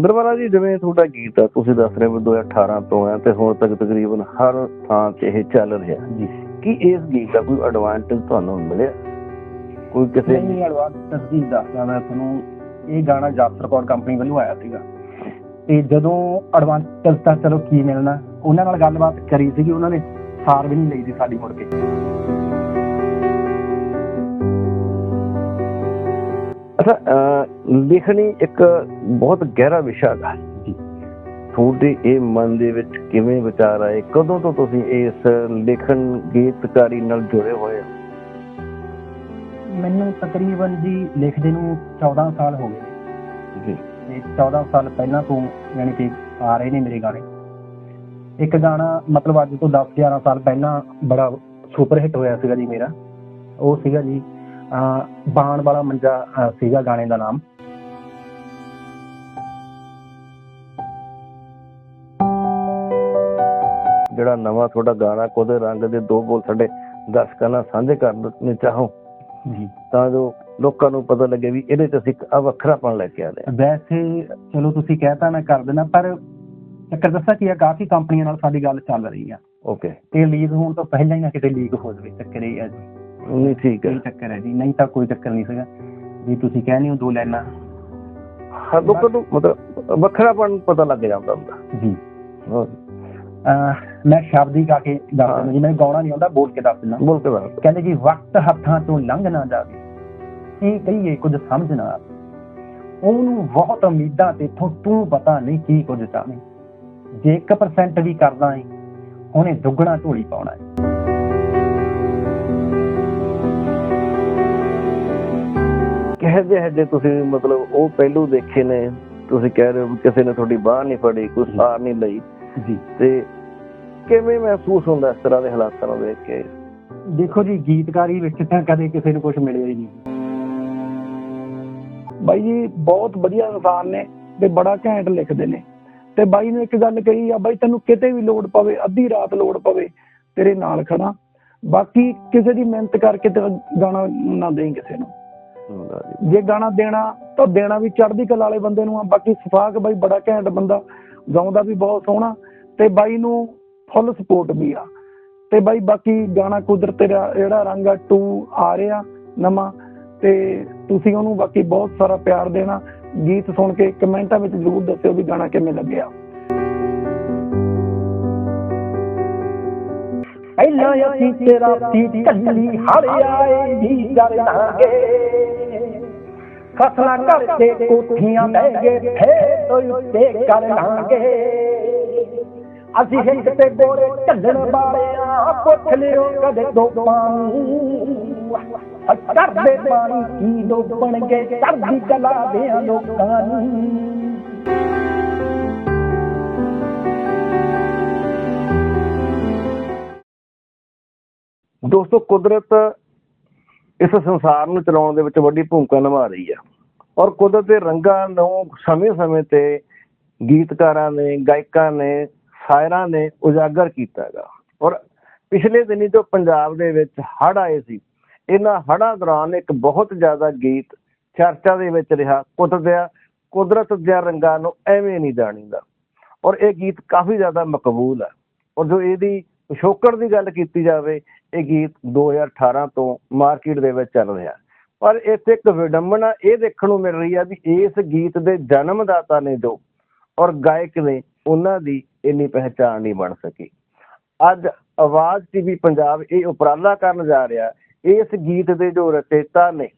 ਦਰਬਾਰਾ ਜੀ ਜਿਵੇਂ ਤੁਹਾਡਾ ਗੀਤ ਆ ਤੁਸੀਂ ਦੱਸ ਰਹੇ ਹੋ 2018 ਤੋਂ ਆ ਤੇ ਹੁਣ ਤੱਕ ਤਕਰੀਬਨ ਹਰ ਥਾਂ ਤੇ ਇਹ ਚੱਲ ਰਿਹਾ। ਜੀ। ਕੀ ਇਸ ਗੀਤ ਦਾ ਕੋਈ ਐਡਵਾਂਟੇਜ ਤੁਹਾਨੂੰ ਮਿਲਿਆ? ਕੋਈ ਕਿਸੇ ਨਹੀਂ ਐਡਵਾਂਸ ਤਸਦੀਕ ਦੱਸਦਾ ਮੈਂ ਤੁਹਾਨੂੰ। ਇਹ ਗਾਣਾ ਜਾਪ ਰਿਕਾਰਡ ਕੰਪਨੀ ਵੱਲੋਂ ਆਇਆ ਸੀਗਾ। ਤੇ ਜਦੋਂ ਐਡਵਾਂਸ ਤਾਂ ਚਲੋ ਕੀ ਮਿਲਣਾ? ਉਹਨਾਂ ਨਾਲ ਗੱਲਬਾਤ ਕਰੀ ਸੀਗੀ ਉਹਨਾਂ ਨੇ ਸਾਰ ਵੀ ਨਹੀਂ ਲਈ ਸੀ ਸਾਡੀ ਮੁੜ ਕੇ। ਅੱਛਾ ਲਿਖਣੀ ਇੱਕ ਬਹੁਤ ਗਹਿਰਾ ਵਿਸ਼ਾ ਹੈ ਜੀ। ਤੁਹਾਡੇ ਇਹ ਮਨ ਦੇ ਵਿੱਚ ਕਿਵੇਂ ਵਿਚਾਰ ਆਏ? ਕਦੋਂ ਤੋਂ ਤੁਸੀਂ ਇਸ ਲਿਖਣ ਗੀਤਕਾਰੀ ਨਾਲ ਜੁੜੇ ਹੋਏ ਹੋ? ਮੈਨੂੰ ਤਕਰੀਬਨ ਜੀ ਲਿਖਦੇ ਨੂੰ 14 ਸਾਲ ਹੋ ਗਏ। ਜੀ। ਤੇ 14 ਸਾਲ ਪਹਿਲਾਂ ਤੋਂ ਯਾਨੀ ਕਿ ਆ ਰਹੇ ਨੇ ਮੇਰੇ ਗਾਣੇ। ਇੱਕ ਗਾਣਾ ਮਤਲਬ ਅੱਜ ਤੋਂ 10 11 ਸਾਲ ਪਹਿਲਾਂ ਬੜਾ ਸੁਪਰ ਹਿੱਟ ਹੋਇਆ ਸੀਗਾ ਜੀ ਮੇਰਾ। ਉਹ ਸੀਗਾ ਜੀ ਬਾਣ ਵਾਲਾ ਮੰਜਾ ਸੀਗਾ ਗਾਣੇ ਦਾ ਨਾਮ। ਜਿਹੜਾ ਨਵਾਂ ਤੁਹਾਡਾ ਗਾਣਾ ਕੋਦੇ ਰੰਗ ਦੇ ਦੋ ਬੋਲ ਸਾਡੇ ਦਰਸ਼ਕਾਂ ਨਾਲ ਸਾਂਝੇ ਕਰਨੇ ਚਾਹੋ ਜੀ। ਤਾਂ ਜੋ ਲੋਕਾਂ ਨੂੰ ਪਤਾ ਲੱਗੇ ਵੀ ਇਹਦੇ ਚ ਅਸੀਂ ਵੱਖਰਾਪਣ ਲੈ ਕੇ ਆ ਰਹੇ ਵੈਸੇ ਚਲੋ ਤੁਸੀਂ ਕਹਿਤਾ ਮੈਂ ਕਰ ਦੇਣਾ ਪਰ ਚੱਕਰ ਦੱਸਾਂ ਕੀ ਆ ਕਾਫੀ ਕੰਪਨੀਆਂ ਨਾਲ ਸਾਡੀ ਗੱਲ ਚੱਲ ਰਹੀ ਆ। ਓਕੇ ਤੇ ਲੀਕ ਹੋਣ ਤੋਂ ਪਹਿਲਾਂ ਹੀ ਨਾ ਕਿਤੇ ਲੀਕ ਹੋ ਜਾਵੇ ਚੱਕਰ ਇਹ ਆ ਜੀ। ਨਹੀਂ ਠੀਕ ਹੈ। ਇਹ ਚੱਕਰ ਹੈ ਜੀ ਨਹੀਂ ਤਾਂ ਕੋਈ ਚੱਕਰ ਨਹੀਂ ਸੀਗਾ। ਜੀ ਤੁਸੀਂ ਕਹਿੰਦੇ ਹੋ ਦੋ ਲਾਈਨਾਂ। ਹਰ ਲੋਕਾਂ ਨੂੰ ਮਤਲਬ ਵੱਖਰਾਪਣ ਪਤਾ ਲੱਗ ਜਾਂਦਾ ਹੁੰਦਾ। ਜੀ। ਹਾਂ, ਅਹ ਮੈਂ ਸ਼ਬਦ ਹੀ ਗਾ ਕੇ ਦੱਸ ਹਾਂ। ਦਿੰਦਾ ਜੀ ਮੈਨੂੰ ਗਾਉਣਾ ਨਹੀਂ ਆਉਂਦਾ ਬੋਲ ਕੇ ਦੱਸ ਦਿੰਦਾ। ਬੋਲ ਕੇ ਦੱਸ ਕਹਿੰਦੇ ਜੀ ਵਕਤ ਹੱਥਾਂ ਤੋਂ ਲੰਘ ਨਾ ਜਾਵੇ। ਕੀ ਕਹੀਏ ਕੁਝ ਸਮਝ ਨਾ ਉਹਨੂੰ ਬਹੁਤ ਉਮੀਦਾਂ ਤੇ ਤੂੰ ਪਤਾ ਨਹੀਂ ਕੀ ਕੁਝ ਜੇ 1% ਵੀ ਕਰਦਾ ਏ ਉਹਨੇ ਦੁੱਗਣਾ ਢੋਲੀ ਪਾਉਣਾ ਕਿਹੋ ਜਿਹੇ ਜੇ ਤੁਸੀਂ ਮਤਲਬ ਉਹ ਪਹਿਲੂ ਦੇਖੇ ਨੇ ਤੁਸੀਂ ਕਹਿ ਰਹੇ ਹੋ ਕਿਸੇ ਨੇ ਤੁਹਾਡੀ ਬਾਹ ਨਹੀਂ ਫੜੀ ਕੋਈ ਸਾਰ ਨਹੀਂ ਲਈ। ਜੀ। ਤੇ ਕਿਵੇਂ ਮਹਿਸੂਸ ਹੁੰਦਾ ਇਸ ਤਰ੍ਹਾਂ ਦੇ ਹਾਲਾਤਾਂ ਨੂੰ ਦੇਖ ਕੇ? ਦੇਖੋ ਜੀ ਗੀਤਕਾਰੀ ਵਿੱਚ ਤਾਂ ਕਦੇ ਕਿਸੇ ਨੂੰ ਕੁਝ ਮਿਲਿਆ ਹੀ ਨਹੀਂ। ਬਾਈ ਜੀ ਬਹੁਤ ਵਧੀਆ ਇਨਸਾਨ ਨੇ ਤੇ ਬੜਾ ਘੈਂਟ ਲਿਖਦੇ ਨੇ। ਤੇ ਬਾਈ ਨੇ ਇੱਕ ਗੱਲ ਕਹੀ ਆ ਬਾਈ ਤੈਨੂੰ ਕਿਤੇ ਵੀ ਲੋੜ ਪਵੇ ਅੱਧੀ ਰਾਤ ਲੋੜ ਪਵੇ ਤੇਰੇ ਨਾਲ ਖੜਾ। ਬਾਕੀ ਕਿਸੇ ਦੀ ਮਿਹਨਤ ਕਰਕੇ ਤੇ ਗਾਣਾ ਨਾ ਦੇਈ ਕਿਸੇ ਨੂੰ। ਜੇ। ਗਾਣਾ ਦੇਣਾ, ਤਾਂ ਦੇਣਾ ਵੀ ਚੜ੍ਹਦੀ ਕਲਾ ਵਾਲੇ ਬੰਦੇ ਨੂੰ ਆ। ਬਾਕੀ ਸਫਾਕ ਬਾਈ ਬੜਾ ਘੈਂਟ ਬੰਦਾ, ਗਾਉਂਦਾ ਵੀ ਬਹੁਤ ਸੋਹਣਾ, ਤੇ ਬਾਈ ਨੂੰ ਫੁੱਲ ਸਪੋਰਟ ਵੀ ਆ। ਤੇ ਬਾਈ ਬਾਕੀ ਗਾਣਾ ਕੁਦਰਤ ਦਾ ਜਿਹੜਾ ਰੰਗ ਆ 2 ਆ ਰਿਹਾ ਨਵਾਂ, ਤੇ ਤੁਸੀਂ ਉਹਨੂੰ ਬਾਕੀ ਬਹੁਤ ਸਾਰਾ ਪਿਆਰ ਦੇਣਾ। ਗੀਤ ਸੁਣ ਕੇ ਕਮੈਂਟਾਂ ਵਿੱਚ ਜ਼ਰੂਰ ਦੱਸਿਓ ਵੀ ਗਾਣਾ ਕਿਵੇਂ ਲੱਗਿਆ। ਪਹਿਲਾਂ ਅਸੀਂ ਤੇਰਾ ਸੀ ਕੱਲੀ ਹੜਿਆਏ ਦੀ ਜਰਨਾਂਗੇ ਫਸਲਾਂ ਕਰਕੇ ਕੋਠੀਆਂ ਬਹਿ ਗਏ ਫੇਰ ਤੋਂ ਉੱਤੇ ਕਰ ਲਾਂਗੇ ਅਸੀਂ ਹਿੱਕ ਤੇ ਗੋਰੇ ਢੱਲਣ ਵਾਲਿਆਂ ਪੁੱਛ ਲਿਓ ਕਦੇ ਦੋਪਾਂ ਕਰਦੇ ਪਾਣੀ ਕੀ ਡੋਬਣਗੇ ਚੜ੍ਹਦੀ ਕਲਾ ਦੇ ਲੋਕਾਂ ਨੂੰ ਦੋਸਤੋ ਕੁਦਰਤ ਇਸ ਸੰਸਾਰ ਨੂੰ ਚਲਾਉਣ ਦੇ ਵਿੱਚ ਵੱਡੀ ਭੂਮਿਕਾ ਨਿਭਾ ਰਹੀ ਹੈ ਔਰ ਕੁਦਰਤ ਦੇ ਰੰਗਾਂ ਨੂੰ ਸਮੇਂ-ਸਮੇਂ ਤੇ ਗੀਤਕਾਰਾਂ ਨੇ, ਗਾਇਕਾਂ ਨੇ, ਸ਼ਾਇਰਾਂ ਨੇ ਉਜਾਗਰ ਕੀਤਾ ਔਰ ਪਿਛਲੇ ਦਿਨੀ ਜੋ ਪੰਜਾਬ ਦੇ ਵਿੱਚ ਹੜ੍ਹ ਆਏ ਸੀ, ਇਹਨਾਂ ਹੜ੍ਹਾਂ ਦੌਰਾਨ ਇੱਕ ਬਹੁਤ ਜ਼ਿਆਦਾ ਗੀਤ ਚਰਚਾ ਦੇ ਵਿੱਚ ਰਿਹਾ। ਕੁਦਰਤ ਦੇ ਕੁਦਰਤ ਦੇ ਰੰਗਾਂ ਨੂੰ ਐਵੇਂ ਨਹੀਂ ਜਾਣੀਦਾ। ਔਰ ਇਹ ਗੀਤ ਕਾਫੀ ਜ਼ਿਆਦਾ ਮਕਬੂਲ ਹੈ ਔਰ ਜੋ ਇਹਦੀ ਪਿਛੋਕੜ ਦੀ ਗੱਲ ਕੀਤੀ ਜਾਵੇ ਇਹ ਗੀਤ 2018 ਤੋਂ ਮਾਰਕੀਟ ਦੇ ਵਿੱਚ ਚੱਲ ਰਿਹਾ। ਪਰ ਇੱਥੇ ਇੱਕ ਵਿਡੰਬਨਾ ਇਹ ਦੇਖਣ ਨੂੰ ਮਿਲ ਰਹੀ ਹੈ ਵੀ ਇਸ ਗੀਤ ਦੇ ਜਨਮਦਾਤਾ ਨੇ ਜੋ ਔਰ ਗਾਇਕ ਨੇ, ਉਹਨਾਂ ਦੀ ਇੰਨੀ ਪਹਿਚਾਣ ਨਹੀਂ ਬਣ ਸਕੀ। ਅੱਜ ਆਵਾਜ਼ ਟੀਵੀ ਪੰਜਾਬ ਇਹ ਉਪਰਾਲਾ ਕਰਨ ਜਾ ਰਿਹਾ। ਇਸ ਗੀਤ ਦੇ ਜੋ ਰਚੇਤਾ ਨੇ,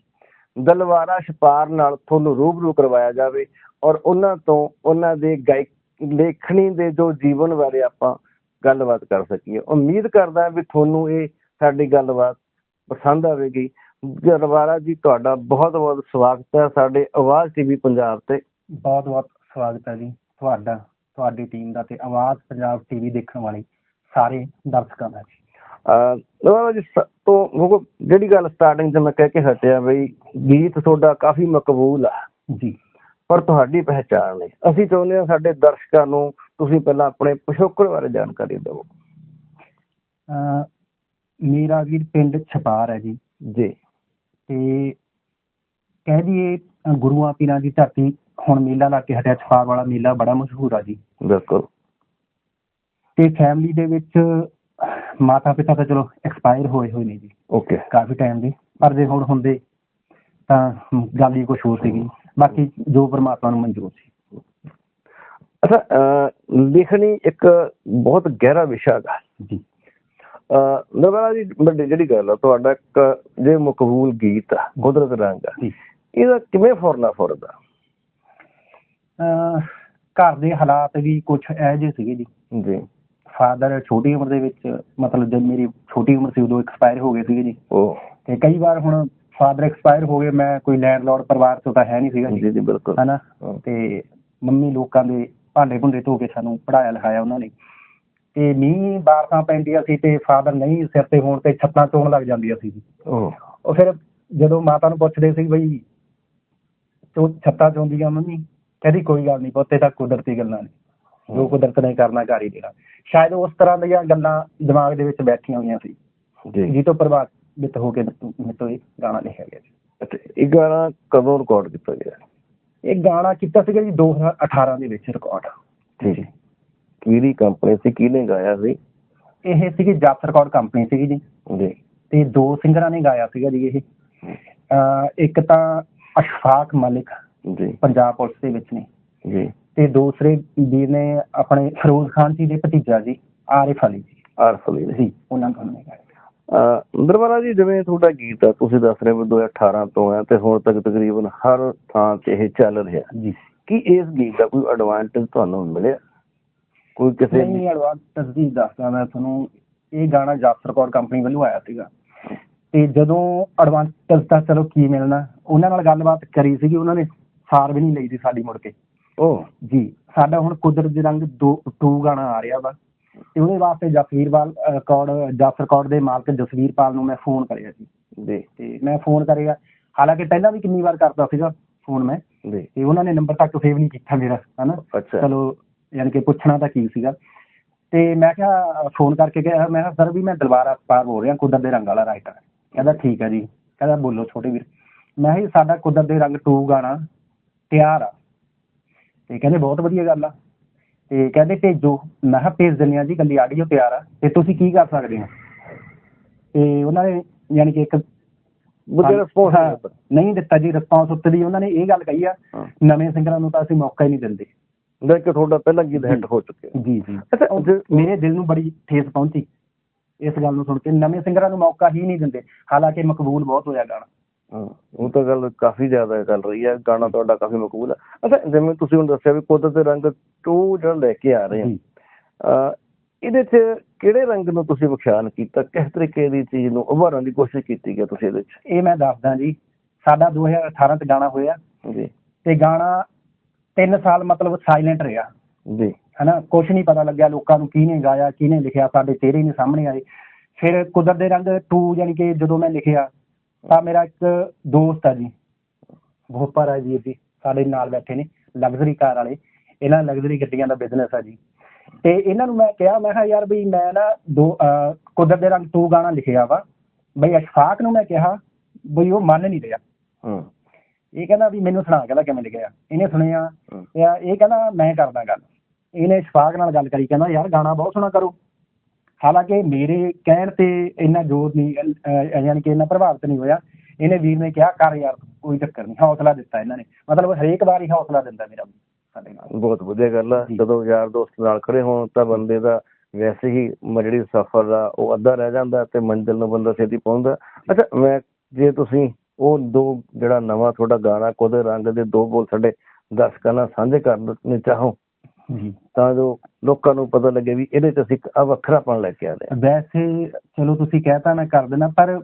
ਦਲਵਾਰਾ ਛਪਾਰ ਨਾਲ ਤੁਹਾਨੂੰ ਰੂਬਰੂ ਕਰਵਾਇਆ ਜਾਵੇ ਔਰ ਉਹਨਾਂ ਤੋਂ ਉਹਨਾਂ ਦੇ ਗਾਇਕ, ਲੇਖਣੀ ਦੇ ਜੋ ਜੀਵਨ ਬਾਰੇ ਆਪਾਂ ਗੱਲਬਾਤ ਕਰ ਸਕੀਏ। ਉਮੀਦ ਕਰਦਾ ਵੀ ਤੁਹਾਨੂੰ ਇਹ ਸਾਡੀ ਗੱਲਬਾਤ ਪਸੰਦ ਆਵੇਗੀ। ਦਲਵਾਰਾ ਜੀ ਤੁਹਾਡਾ ਬਹੁਤ ਬਹੁਤ ਸਵਾਗਤ ਹੈ। ਸਾਡੇ ਆਵਾਜ਼ ਟੀਵੀ ਪੰਜਾਬ ਤੇ। ਬਹੁਤ ਬਹੁਤ ਸਵਾਗਤ ਹੈ ਜੀ। ਤੁਹਾਡਾ ਤੁਹਾਡੀ ਟੀਮ ਦਾ ਤੇ ਆਵਾਜ਼ ਪੰਜਾਬ ਟੀਵੀ ਦੇਖਣ ਵਾਲੇ ਸਾਰੇ ਦਰਸ਼ਕਾਂ ਦਾ ਜੀ। ਦਲਵਾਰਾ ਜੀ ਸ- ਤੋਂ ਉਹ ਜਿਹੜੀ ਗੱਲ ਸਟਾਰਟਿੰਗ 'ਚ ਮੈਂ ਕਹਿ ਕੇ ਹਟਿਆ ਬਈ ਗੀਤ ਤੁਹਾਡਾ ਕਾਫੀ ਮਕਬੂਲ ਆ। ਜੀ। ਪਰ ਤੁਹਾਡੀ ਪਹਿਚਾਣ ਨਹੀਂ ਅਸੀਂ ਚਾਹੁੰਦੇ ਹਾਂ ਸਾਡੇ ਦਰਸ਼ਕਾਂ ਨੂੰ ਤੁਸੀਂ ਪਹਿਲਾਂ ਆਪਣੇ ਪਿਛੋਕੜ ਬਾਰੇ ਜਾਣਕਾਰੀ ਦਿਓ। ਅਹ ਮੇਰਾ ਵੀਰ ਪਿੰਡ ਛਪਾਰ ਹੈ ਜੀ। ਜੀ। ਤੇ ਕਹਿ ਦਈਏ ਗੁਰੂਆਂ ਪੀਰਾਂ ਦੀ ਧਰਤੀ ਹੁਣ ਮੇਲਾ ਲਾ ਕੇ ਹਟਿਆ। ਛਪਾਰ ਵਾਲਾ ਮੇਲਾ ਬੜਾ ਮਸ਼ਹੂਰ ਆ ਜੀ। ਬਿਲਕੁਲ। ਤੇ ਫੈਮਿਲੀ ਦੇ ਵਿੱਚ ਮਾਤਾ ਪਿਤਾ ਤਾਂ ਚਲੋ ਐਕਸਪਾਇਰ ਹੋਏ ਹੋਏ ਨੇ ਜੀ। ਓਕੇ। ਕਾਫੀ ਟਾਈਮ ਦੇ। ਪਰ ਜੇ ਹੁਣ ਹੁੰਦੇ ਤਾਂ ਗੱਲ ਹੀ ਕੁਝ ਹੋਰ ਸੀਗੀ। ਬਾਕੀ ਜੋ ਪਰਮਾਤਮਾ ਨੂੰ ਮਨਜ਼ੂਰ ਸੀ। ਅੱਛਾ ਲਿਖਣੀ ਇੱਕ ਬਹੁਤ ਗਹਿਰਾ ਵਿਸ਼ਾ ਹੈਗਾ ਜੀ। ਅਹ ਨਰਵਰਾ ਜੀ ਵੱਡੀ ਜਿਹੜੀ ਗੱਲ ਆ ਤੁਹਾਡਾ ਇੱਕ ਜੇ ਮਕਬੂਲ ਗੀਤ ਆ ਕੁਦਰਤ ਰੰਗ ਆ ਇਹਦਾ ਕਿਵੇਂ ਫੁਰਨਾ ਫੁਰਦਾ? ਘਰ ਦੇ ਹਾਲਾਤ ਵੀ ਕੁਝ ਇਹੋ ਜਿਹੇ ਸੀਗੇ ਜੀ। ਜੀ। ਫਾਦਰ ਛੋਟੀ ਉਮਰ ਦੇ ਵਿੱਚ ਮਤਲਬ ਜਦ ਮੇਰੀ ਛੋਟੀ ਉਮਰ ਸੀ ਉਦੋਂ ਐਕਸਪਾਇਰ ਹੋ ਗਏ ਸੀਗੇ ਜੀ। ਉਹ ਤੇ ਕਈ ਵਾਰ ਹੁਣ ਫਾਦਰ ਐਕਸਪਾਇਰ ਹੋ ਗਏ ਮੈਂ ਕੋਈ ਲੈਂਡਲੋਰਡ ਪਰਿਵਾਰ ਤੋਂ ਤਾਂ ਹੈ ਨਹੀਂ ਸੀਗਾ ਜੀ। ਬਿਲਕੁਲ। ਹਨਾ। ਤੇ ਮੰਮੀ ਲੋਕਾਂ ਦੇ ਭਾਂਡੇ ਭੁੰਡੇ ਧੋ ਕੇ ਸਾਨੂੰ ਪੜਾਇਆ ਲਿਖਾਇਆ ਉਹਨਾਂ ਨੇ। ਤੇ ਮੀਂਹ ਬਾਰਸਾਂ ਪੈਂਦੀਆਂ ਸੀ ਤੇ ਫਾਦਰ ਨਹੀਂ ਸਿਰ ਤੇ ਹੋਣ ਤੇ ਛੱਤਾਂ ਚੋਣ ਲੱਗ ਜਾਂਦੀਆਂ ਸੀ। ਜੀ ਉਹ ਉਹ ਫਿਰ ਜਦੋਂ ਮਾਤਾ ਨੂੰ ਪੁੱਛਦੇ ਸੀ ਬਈ ਤੂੰ ਛੱਤਾਂ ਚੋਂਦੀਆਂ ਮੰਮੀ? ਕਹਿੰਦੀ ਕੋਈ ਗੱਲ ਨਹੀਂ ਪੁੱਤੇ ਤਾਂ ਕੁਦਰਤੀ ਗੱਲਾਂ ਨੇ। ਜੋ ਕੁਦਰਤ ਨੇ ਕਰਨਾ ਕਰ ਹੀ ਦੇਣਾ। ਸ਼ਾਇਦ ਉਸ ਤਰ੍ਹਾਂ ਦੀਆਂ ਗੱਲਾਂ ਦਿਮਾਗ ਦੇ ਵਿੱਚ ਬੈਠੀਆਂ ਹੋਈਆਂ ਸੀ। ਜੀ। ਜੀ ਤੋਂ ਪ੍ਰਭਾਵਿਤ ਹੋ ਕੇ ਮੇਰੇ ਤੋਂ ਇਹ ਗਾਣਾ ਲਿਖਿਆ ਗਿਆ ਅੱਛਾ ਇਹ ਗਾਣਾ ਕਦੋਂ ਰਿਕਾਰਡ ਕੀਤਾ ਗਿਆ? ਇਹ ਗਾਣਾ ਕੀਤਾ ਸੀਗਾ ਜੀ 2018 ਦੇ ਵਿੱਚ ਰਿਕਾਰਡ ਜੀ। ਕਿਹੜੀ ਕੰਪਨੀ ਸੀ ਕਿਹਨੇ ਗਾਇਆ ਸੀ? ਇਹ ਸੀਗੀ ਜਾਪ ਰਿਕਾਰਡ ਕੰਪਨੀ ਸੀਗੀ ਜੀ। ਜੀ। ਤੇ ਦੋ ਸਿੰਗਰਾਂ ਨੇ ਗਾਇਆ ਸੀਗਾ ਜੀ ਇਹ। ਅਹ ਇੱਕ ਤਾਂ ਅਸ਼ਫਾਕ ਮਲਿਕ ਜੀ। ਪੰਜਾਬ ਪੁਲਿਸ ਦੇ ਵਿੱਚ ਨੇ। ਜੀ। ਤੇ ਦੂਸਰੇ ਵੀਰ ਨੇ ਆਪਣੇ ਫਿਰੋਜ਼ ਖਾਨ ਜੀ ਦੇ ਭਤੀਜਾ ਜੀ ਆਰਿਫ ਅਲੀ ਜੀ। ਆਰਫ ਅਲੀ ਨੇ ਜੀ ਉਹਨਾਂ ਗਾਣੇ ਨੇ ਗਾਇਆ। ਦਰਬਾਰਾ ਜੀ ਜਿਵੇਂ ਤੁਹਾਡਾ ਗੀਤ ਆ ਤੁਸੀਂ ਦੱਸ ਰਹੇ ਹੋ 2018 ਤੋਂ ਹੈ ਤੇ ਹੁਣ ਤੱਕ ਤਕਰੀਬਨ ਹਰ ਥਾਂ ਤੇ ਇਹ ਚੱਲ ਰਿਹਾ। ਜੀ। ਕੀ ਇਸ ਗੀਤ ਦਾ ਕੋਈ ਐਡਵਾਂਟੇਜ ਤੁਹਾਨੂੰ ਮਿਲਿਆ? ਕੋਈ ਕਿਸੇ ਨਹੀਂ ਐਡਵਾਂਸ ਤਸਦੀਕ ਦੱਸਦਾ ਮੈਂ ਤੁਹਾਨੂੰ। ਇਹ ਗਾਣਾ ਜਾਪ ਰਿਕਾਰਡ ਕੰਪਨੀ ਵੱਲੋਂ ਆਇਆ ਸੀਗਾ। ਤੇ ਜਦੋਂ ਐਡਵਾਂਸ ਤਾਂ ਚਲੋ ਕੀ ਮਿਲਣਾ? ਉਹਨਾਂ ਨਾਲ ਗੱਲਬਾਤ ਕਰੀ ਸੀਗੀ। ਉਹਨਾਂ ਨੇ ਸਾਰ ਵੀ ਨਹੀਂ ਲਈ ਸੀ ਸਾਡੀ ਮੁੜ ਕੇ। ਉਹ ਜੀ ਸਾਡਾ ਹੁਣ ਕੁਦਰਤ ਦੇ ਰੰਗ 2 2 ਗਾਣਾ ਆ ਰਿਹਾ ਵਾ। ਤੇ ਉਹਦੇ ਵਾਸਤੇ ਜਸਵੀਰਵਾਲ ਰਿਕਾਰਡ ਜਸ ਰਿਕਾਰਡ ਦੇ ਮਾਲਕ ਜਸਵੀਰਪਾਲ ਨੂੰ ਮੈਂ ਫੋਨ ਕਰਿਆ ਸੀ। ਜੀ। ਤੇ ਮੈਂ ਫੋਨ ਕਰਿਆ। ਹਾਲਾਂਕਿ ਪਹਿਲਾਂ ਵੀ ਕਿੰਨੀ ਵਾਰ ਕਰਦਾ ਸੀਗਾ ਫੋਨ ਮੈਂ। ਜੀ। ਤੇ ਉਹਨਾਂ ਨੇ ਨੰਬਰ ਤੱਕ ਸੇਵ ਨਹੀਂ ਕੀਤਾ ਮੇਰਾ ਹਨਾ? ਚਲੋ ਯਾਨੀ ਕਿ ਪੁੱਛਣਾ ਤਾਂ ਕੀ ਸੀਗਾ। ਤੇ ਮੈਂ ਕਿਹਾ ਫੋਨ ਕਰਕੇ ਕਿਹਾ ਮੈਂ ਕਿਹਾ ਸਰ ਵੀ ਮੈਂ ਦਲਬਾਰ ਅਖਬਾਰ ਬੋਲ ਰਿਹਾ ਕੁਦਰਤ ਦੇ ਰੰਗ ਵਾਲਾ ਰਾਈਟਰ ਕਹਿੰਦਾ ਠੀਕ ਹੈ ਜੀ। ਕਹਿੰਦਾ ਬੋਲੋ ਛੋਟੇ ਵੀਰ। ਮੈਂ ਕਿਹਾ ਜੀ ਸਾਡਾ ਕੁਦਰਤ ਦੇ ਰੰਗ 2 ਗਾਣਾ ਤਿਆਰ ਆ। ਤੇ ਕਹਿੰਦੇ ਬਹੁਤ ਵਧੀਆ ਗੱਲ ਆ। ਤੇ ਕਹਿੰਦੇ ਭੇਜੋ। ਮੈਂ ਕਿਹਾ ਭੇਜ ਦਿੰਦੇ ਆ ਜੀ ਗੱਲੀ ਆਡੀਓ ਤਿਆਰ ਆ। ਤੇ ਤੁਸੀਂ ਕੀ ਕਰ ਸਕਦੇ ਹੋ? ਤੇ ਉਹਨਾਂ ਨੇ ਯਾਨੀ ਕਿ ਇੱਕ ਵਧੀਆ ਰਿਸਪੌਂਸ ਹਾਂ, ਨਹੀਂ ਦਿੱਤਾ ਜੀ ਰਿਸਪੌਂਸ ਉੱਤੇ ਦੀ ਉਹਨਾਂ ਨੇ ਇਹ ਗੱਲ ਕਹੀ ਆ ਹਾਂ। ਨਵੇਂ ਸਿੰਗਰਾਂ ਨੂੰ ਤਾਂ ਅਸੀਂ ਮੌਕਾ ਹੀ ਨਹੀਂ ਦਿੰਦੇ। ਦੇਖ ਕੇ ਤੁਹਾਡਾ ਪਹਿਲਾ ਗੀਤ ਹਿੱਟ ਹੋ ਚੁੱਕਿਆ। ਜੀ ਜੀ। ਅੱਛਾ ਮੇਰੇ ਦਿਲ ਨੂੰ ਬੜੀ ਠੇਸ ਪਹੁੰਚੀ। ਇਸ ਗੱਲ ਨੂੰ ਸੁਣ ਕੇ ਨਵੇਂ ਸਿੰਗਰਾਂ ਨੂੰ ਮੌਕਾ ਹੀ ਨਹੀਂ ਦਿੰਦੇ। ਹਾਲਾਂਕਿ ਮਕਬੂਲ ਬਹੁਤ ਹੋਇਆ ਗਾਣਾ। ਉਹ ਤਾਂ ਗੱਲ ਕਾਫੀ ਜ਼ਿਆਦਾ ਚੱਲ ਰਹੀ ਹੈ ਗਾਣਾ ਤੁਹਾਡਾ ਕਾਫੀ ਮਕਬੂਲ ਹੈ ਅੱਛਾ ਜਿਵੇਂ ਤੁਸੀਂ ਹੁਣ ਦੱਸਿਆ ਵੀ ਕੁਦਰਤ ਦੇ ਰੰਗ ਟੂ ਜਿਹੜਾ ਲੈ ਕੇ ਆ ਰਹੇ ਆ। ਇਹਦੇ 'ਚ ਕਿਹੜੇ ਰੰਗ ਨੂੰ ਤੁਸੀਂ ਵਿਖਿਆਨ ਕੀਤਾ? ਕਿਸ ਤਰੀਕੇ ਦੀ ਚੀਜ਼ ਨੂੰ ਉਭਾਰਨ ਦੀ ਕੋਸ਼ਿਸ਼ ਕੀਤੀ ਹੈ ਤੁਸੀਂ ਇਹਦੇ 'ਚ? ਇਹ ਮੈਂ ਦੱਸਦਾ ਜੀ। ਸਾਡਾ 2018 ਚ ਗਾਣਾ ਹੋਇਆ। ਜੀ। ਤੇ ਗਾਣਾ 3 ਸਾਲ ਮਤਲਬ ਸਾਇਲੈਂਟ ਰਿਹਾ। ਜੀ। ਹਨਾ ਕੁਝ ਨਹੀਂ ਪਤਾ ਲੱਗਿਆ ਲੋਕਾਂ ਨੂੰ ਕਿਹਨੇ ਗਾਇਆ ਕਿਹਨੇ ਲਿਖਿਆ ਸਾਡੇ ਚਿਹਰੇ ਨਹੀਂ ਸਾਹਮਣੇ ਆਏ। ਫਿਰ ਕੁਦਰਤ ਦੇ ਰੰਗ 2 ਯਾਨੀ ਕਿ ਜਦੋਂ ਮੈਂ ਲਿਖਿਆ ਤਾਂ ਮੇਰਾ ਇੱਕ ਦੋਸਤ ਆ ਜੀ ਭੋਪਾ ਰਾਜ ਜੀ ਸਾਡੇ ਨਾਲ ਬੈਠੇ ਨੇ ਲਗਜ਼ਰੀ ਕਾਰ ਵਾਲੇ। ਇਹਨਾਂ ਲਗਜ਼ਰੀ ਗੱਡੀਆਂ ਦਾ ਬਿਜ਼ਨਸ ਆ ਜੀ। ਤੇ ਇਹਨਾਂ ਨੂੰ ਮੈਂ ਕਿਹਾ ਮੈਂ ਕਿਹਾ ਯਾਰ ਵੀ ਮੈਂ ਨਾ ਦੋ ਕੁਦਰਤ ਦੇ ਰੰਗ 2 ਗਾਣਾ ਲਿਖਿਆ ਵਾ। ਬਈ ਅਸ਼ਫਾਕ ਨੂੰ ਮੈਂ ਕਿਹਾ ਬਈ ਉਹ ਮੰਨ ਨਹੀਂ ਰਿਹਾ। ਹੂੰ। ਇਹ ਕਹਿੰਦਾ ਵੀ ਮੈਨੂੰ ਸੁਣਾ ਕਹਿੰਦਾ ਕਿਵੇਂ ਲਿਖਿਆ। ਇਹਨੇ ਸੁਣਿਆ ਇਹ ਕਹਿੰਦਾ ਮੈਂ ਕਰਦਾ ਗੱਲ। ਇਹਨੇ ਸ਼ਫਾਕ ਨਾਲ ਗੱਲ ਕਰੀ ਕਹਿੰਦਾ ਯਾਰ ਗਾਣਾ ਬਹੁਤ ਸੋਹਣਾ ਕਰੋ। ਹਾਲਾਂਕਿ ਮੇਰੇ ਕਹਿਣ ਤੇ ਇੰਨਾ ਜ਼ੋਰ ਨਹੀਂ ਯਾਨੀ ਕਿ ਇੰਨਾ ਪ੍ਰਭਾਵਿਤ ਨਹੀਂ ਹੋਇਆ। ਇਹਨੇ ਵੀਰ ਨੇ ਕਿਹਾ ਕਰ ਯਾਰ ਕੋਈ ਚੱਕਰ ਨਹੀਂ ਹੌਸਲਾ ਦਿੱਤਾ ਇਹਨਾਂ ਨੇ। ਮਤਲਬ ਹਰੇਕ ਵਾਰ ਹੀ ਹੌਸਲਾ ਦਿੰਦਾ ਮੇਰਾ ਸਾਡੇ ਨਾਲ। ਬਹੁਤ ਵਧੀਆ ਗੱਲ ਆ। ਜਦੋਂ ਯਾਰ ਦੋਸਤ ਨਾਲ ਖੜੇ ਹੋਣ ਤਾਂ ਬੰਦੇ ਦਾ ਵੈਸੇ ਹੀ ਜਿਹੜੀ ਸਫ਼ਰ ਆ ਉਹ ਅੱਧਾ ਰਹਿ ਜਾਂਦਾ ਤੇ ਮੰਜ਼ਿਲ ਨੂੰ ਬੰਦਾ ਛੇਤੀ ਪਹੁੰਚਦਾ। ਅੱਛਾ ਮੈਂ ਜੇ ਤੁਸੀਂ ਉਹ ਦੋ ਜਿਹੜਾ ਨਵਾਂ ਤੁਹਾਡਾ ਗਾਣਾ ਕੋਦੇ ਰੰਗ ਦੇ ਦੋ ਬੋਲ ਸਾਡੇ ਦਰਸ਼ਕਾਂ ਨਾਲ ਸਾਂਝੇ ਕਰਨੇ ਚਾਹੋ। ਤਾਂ ਜੋ ਲੋਕਾਂ ਨੂੰ ਪਤਾ ਲੱਗੇ ਵੀ ਇਹਦੇ ਚ ਅਸੀਂ ਆ ਵੱਖਰਾਪਣ ਲੈ ਕੇ ਆ ਰਹੇ ਵੈਸੇ ਚਲੋ ਤੁਸੀਂ ਕਹਿਤਾ ਮੈਂ ਕਰ ਦੇਣਾ ਪਰ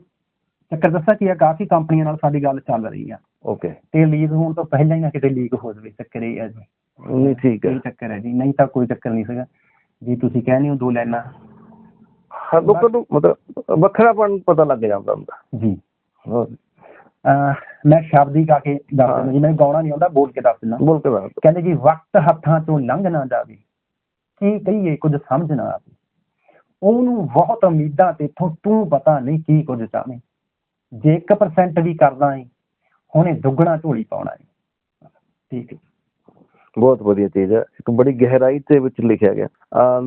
ਚੱਕਰ ਦੱਸਾਂ ਕੀ ਆ ਕਾਫੀ ਕੰਪਨੀਆਂ ਨਾਲ ਸਾਡੀ ਗੱਲ ਚੱਲ ਰਹੀ ਆ। ਓਕੇ ਤੇ ਲੀਕ ਹੋਣ ਤੋਂ ਪਹਿਲਾਂ ਹੀ ਨਾ ਕਿਤੇ ਲੀਕ ਹੋ ਜਾਵੇ ਚੱਕਰ ਇਹ ਆ ਜੀ। ਨਹੀਂ ਠੀਕ ਹੈ ਇਹ ਚੱਕਰ ਹੈ ਜੀ ਨਹੀਂ ਤਾਂ ਕੋਈ ਚੱਕਰ ਨਹੀਂ ਸੀਗਾ। ਜੀ ਤੁਸੀਂ ਕਹਿੰਦੇ ਹੋ ਦੋ ਲਾਈਨਾਂ। ਲੋਕਾਂ ਨੂੰ ਮਤਲਬ ਵੱਖਰਾਪਣ ਪਤਾ ਲੱਗ ਜਾਂਦਾ ਹੁੰਦਾ। ਜੀ। ਹਾਂ, ਅਹ ਮੈਂ ਸ਼ਬਦ ਹੀ ਗਾ ਕੇ ਦੱਸ। ਦਿੰਦਾ ਜੀ ਮੈਨੂੰ ਗਾਉਣਾ ਨਹੀਂ ਆਉਂਦਾ ਬੋਲ ਕੇ ਦੱਸ ਦਿੰਦਾ। ਬੋਲ ਕੇ ਦੱਸ। ਕਹਿੰਦੇ ਜੀ ਵਕਤ ਹੱਥਾਂ ਚੋਂ ਲੰਘ ਨਾ ਜਾਵੇ। ਕੀ ਕਹੀਏ ਕੁਝ ਸਮਝ ਨਾ ਆਵੇ। ਉਹਨੂੰ ਬਹੁਤ ਉਮੀਦਾਂ ਤੇ ਇੱਥੋਂ ਤੂੰ ਪਤਾ ਨਹੀਂ ਕੀ ਕੁਝ ਚਾਹਵੇਂ। ਜੇ 1% ਵੀ ਕਰਦਾ ਏ ਹੁਣੇ ਦੁੱਗਣਾ ਝੋਲੀ ਪਾਉਣਾ ਏ। ਠੀਕ ਹੈ। ਬਹੁਤ ਵਧੀਆ ਚੀਜ਼ ਹੈ। ਇੱਕ ਬੜੀ ਗਹਿਰਾਈ ਦੇ ਵਿੱਚ ਲਿਖਿਆ ਗਿਆ।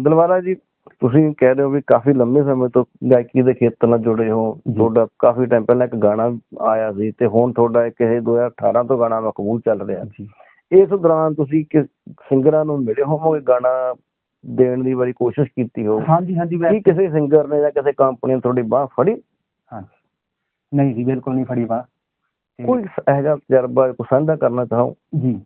ਦਿਲਵਾਰਾ ਜੀ ਤੁਸੀਂ ਕਹਿ ਰਹੇ ਹੋ ਵੀ ਕਾਫੀ ਲੰਮੇ ਸਮੇਂ ਤੋਂ ਗਾਇਕੀ ਦੇ ਖੇਤਰ ਨਾਲ ਜੁੜੇ ਹੋ। ਤੁਹਾਡਾ ਕਾਫੀ ਟਾਈਮ ਪਹਿਲਾਂ ਇੱਕ ਗਾਣਾ ਆਇਆ ਸੀ ਤੇ ਹੁਣ ਤੁਹਾਡਾ ਇੱਕ ਇਹ 2018 ਤੋਂ ਗਾਣਾ ਮਕਬੂਲ ਚੱਲ ਰਿਹਾ। ਜੀ। ਇਸ ਦੌਰਾਨ ਤੁਸੀਂ ਕਿਸ ਸਿੰਗਰਾਂ ਨੂੰ ਮਿਲੇ ਹੋਵੋਗੇ? ਗਾਣਾ ਦੇਣ ਦੀ ਵਾਰੀ ਕੋਸ਼ਿਸ਼ ਕੀਤੀ ਹੋ ਹਾਂਜੀ ਹਾਂਜੀ ਕੀ ਕਿਸੇ ਸਿੰਗਰ ਨੇ ਜਾਂ ਕਿਸੇ ਕੰਪਨੀ ਨੇ ਤੁਹਾਡੀ ਬਾਹ ਫੜੀ? ਹਾਂਜੀ। ਨਹੀਂ ਜੀ ਬਿਲਕੁਲ ਨਹੀਂ ਫੜੀ ਤੇ- ਕੋਈ ਇਹੋ ਜਿਹਾ ਤਜਰਬਾ ਕੋਈ ਸਾਂਝਾ ਕਰਨਾ ਚਾਹੋ? ਜੀ।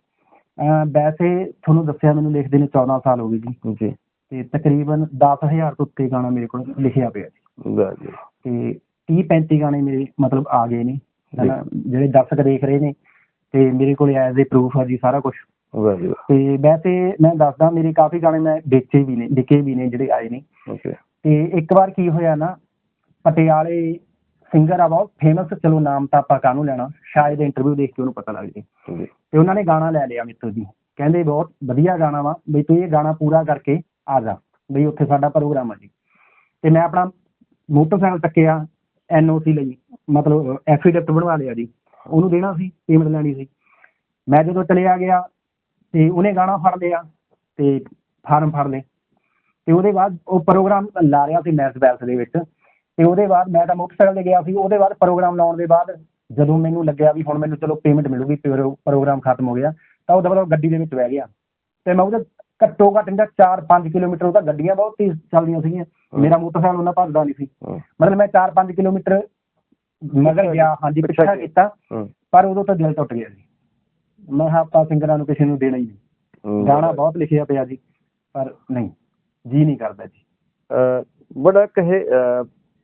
ਵੈਸੇ ਤੁਹਾਨੂੰ ਦੱਸਿਆ ਮੈਨੂੰ ਲਿਖਦੇ ਨੇ 14 ਸਾਲ ਹੋ ਗਏ ਜੀ। ਜੀ। ਤੇ ਤਕਰੀਬਨ 10000 ਤੋਂ ਉੱਤੇ ਗਾਣਾ ਮੇਰੇ ਕੋਲ ਲਿਖਿਆ ਪਿਆ ਜੀ ਵਾਹ ਜੀ। ਤੇ 30 35 ਗਾਣੇ ਮੇਰੇ ਮਤਲਬ ਆ ਗਏ ਨੇ ਹਨਾ, ਜਿਹੜੇ ਦਰਸ਼ਕ ਦੇਖ ਰਹੇ ਨੇ ਤੇ ਮੇਰੇ ਕੋਲ ਐਜ਼ ਏ ਪ੍ਰੂਫ ਆ ਜੀ ਸਾਰਾ ਕੁਝ ਵਾਹ ਜੀ ਤੇ ਵੈਸੇ ਮੈਂ ਦੱਸਦਾ ਮੇਰੇ ਕਾਫੀ ਗਾਣੇ ਮੈਂ ਵੇਚੇ ਵੀ ਨੇ ਵਿਕੇ ਵੀ ਨੇ ਜਿਹੜੇ ਆਏ ਨੇ। ਓਕੇ ਤੇ ਇੱਕ ਵਾਰ ਕੀ ਹੋਇਆ ਨਾ ਪਟਿਆਲੇ ਸਿੰਗਰ ਆ ਬਹੁਤ ਫੇਮਸ ਚਲੋ ਨਾਮ ਤਾਂ ਆਪਾਂ ਕਾਹਨੂੰ ਲੈਣਾ ਸ਼ਾਇਦ ਇੰਟਰਵਿਊ ਦੇਖ ਕੇ ਉਹਨੂੰ ਪਤਾ ਲੱਗ ਜੇ। ਤੇ ਉਹਨਾਂ ਨੇ ਗਾਣਾ ਲੈ ਲਿਆ ਮੇਤੋਂ ਜੀ। ਕਹਿੰਦੇ ਬਹੁਤ ਵਧੀਆ ਗਾਣਾ ਵਾ ਬਈ ਤੂੰ ਇਹ ਗਾਣਾ ਪੂਰਾ ਕਰਕੇ ਆ ਜਾ ਬਈ ਉੱਥੇ ਸਾਡਾ ਪ੍ਰੋਗਰਾਮ ਆ ਜੀ। ਤੇ ਮੈਂ ਆਪਣਾ ਮੋਟਰਸਾਈਕਲ ਚੱਕਿਆ ਐਨਓਸੀ ਲਈ, ਮਤਲਬ ਐਫੀਡੈਵਿਟ ਬਣਵਾ ਲਿਆ ਜੀ। ਉਹਨੂੰ ਦੇਣਾ ਸੀ ਪੇਮੈਂਟ ਲੈਣੀ ਸੀ। ਮੈਂ ਜਦੋਂ ਚਲਿਆ ਗਿਆ, ਤੇ ਉਹਨੇ ਗਾਣਾ ਫੜ ਲਿਆ, ਤੇ ਫਾਰਮ ਫੜ ਲਏ। ਤੇ ਉਹਦੇ ਬਾਅਦ ਉਹ ਪ੍ਰੋਗਰਾਮ ਲਾ ਰਿਹਾ ਸੀ ਮੈਸ ਬੈਲਸ ਦੇ ਵਿੱਚ। ਤੇ ਉਹਦੇ ਬਾਅਦ ਮੈਂ ਤਾਂ ਮੋਟਰਸਾਈਕਲ ਤੇ ਗਿਆ ਸੀ। ਉਹਦੇ ਬਾਅਦ ਪ੍ਰੋਗਰਾਮ ਲਾਉਣ ਦੇ ਬਾਅਦ ਜਦੋਂ ਮੈਨੂੰ ਲੱਗਿਆ ਵੀ ਹੁਣ ਮੈਨੂੰ ਚਲੋ ਪੇਮੈਂਟ ਮਿਲੂਗੀ ਪ੍ਰੋ- ਪ੍ਰੋਗਰਾਮ ਖਤਮ ਹੋ ਗਿਆ, ਤਾਂ ਉਹ ਦਬਾ ਗੱਡੀ ਦੇ ਵਿੱਚ ਬਹਿ ਗਿਆ। ਤੇ ਮੈਂ ਉਹਦੇ ਘੱਟੋ ਘੱਟ ਇਹਦਾ 4-5 ਕਿਲੋਮੀਟਰ ਉਹਦਾ ਗੱਡੀਆਂ ਬਹੁਤ ਤੇਜ਼ ਚੱਲਦੀਆਂ ਸੀਗੀਆਂ। ਮੇਰਾ ਮੋਟਰਸਾਈਕਲ ਉਹਨਾਂ ਭੱਜਦਾ ਨਹੀਂ ਸੀ। ਮਤਲਬ ਮੈਂ 4-5 ਕਿਲੋਮੀਟਰ ਮਗਰ ਗਿਆ ਹਾਂਜੀ ਪਿੱਛਾ ਕੀਤਾ। ਪਰ ਉਦੋਂ ਤਾਂ ਦਿਲ ਟੁੱਟ ਗਿਆ ਜੀ। ਮੈਂ ਆਪਾਂ ਸਿੰਗਰਾਂ ਨੂੰ ਕਿਸੇ ਨੂੰ ਦੇਣਾ ਹੀ ਨਹੀਂ। ਗਾਣਾ ਬਹੁਤ ਲਿਖਿਆ ਪਿਆ ਜੀ ਪਰ ਨਹੀਂ ਜੀ ਨਹੀਂ ਕਰਦਾ ਜੀ। ਬੜਾ ਕਹੇ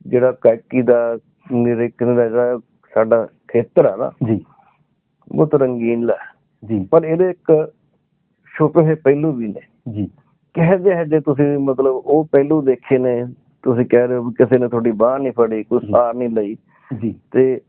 ਜਿਹੜਾ ਗਾਇਕੀ ਦਾ ਨਿਰੀਖਣ ਦਾ ਜਿਹੜਾ ਸਾਡਾ ਖੇਤਰ ਆ ਨਾ ਜੀ। ਬਹੁਤ ਰੰਗੀਨ ਹੈ ਜੀ। ਪਰ ਇਹਦੇ ਇੱਕ ਛੁਪੇ ਹੋਏ ਪਹਿਲੂ ਵੀ ਨੇ। ਜੀ। ਕਿਹੋ ਜਿਹੇ ਜਿਹੇ ਤੁਸੀਂ ਮਤਲਬ ਉਹ ਪਹਿਲੂ ਦੇਖੇ ਨੇ? ਤੁਸੀਂ ਕਹਿ ਰਹੇ ਹੋ ਕਿਸੇ ਨੇ ਤੁਹਾਡੀ ਬਾਹ ਨਹੀਂ ਫੜੀ ਕੋਈ ਸਾਰ ਨਹੀਂ ਲਈ। ਜੀ। ਤੇ